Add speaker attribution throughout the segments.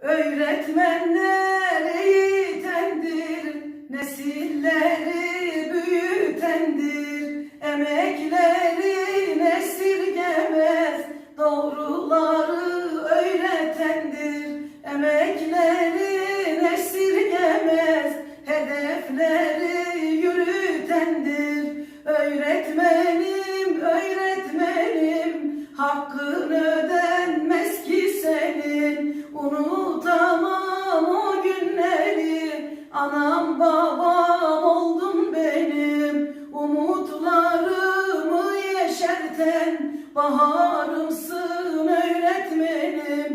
Speaker 1: Öğretmenler eğitendir, nesilleri büyütendir. Emekleri nesirgemez, doğruları öğretendir. Emekleri nesirgemez, hedefleri yürütendir. Öğretmenim, öğretmenim, hakkın anam babam oldun benim. Umutlarımı yeşerten baharımsın öğretmenim.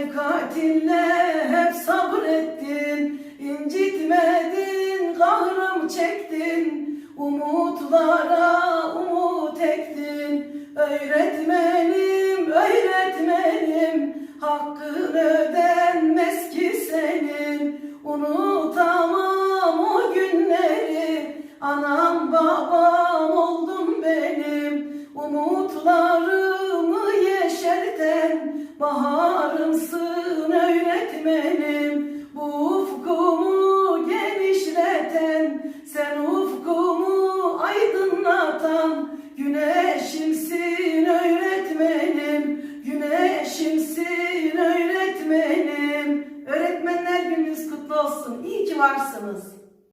Speaker 1: Şefkatinle hep sabrettin. İncitmedin, kahrım çektin, umutlara umut ektin. Öğretmenim, öğretmenim, hakkın ödenmez ki senin. Unutamam o günleri, anam babam baharımsın öğretmenim. Bu ufkumu genişleten, sen ufkumu aydınlatan güneşimsin öğretmenim. Güneşimsin öğretmenim. Öğretmenler gününüz kutlu olsun. İyi ki varsınız.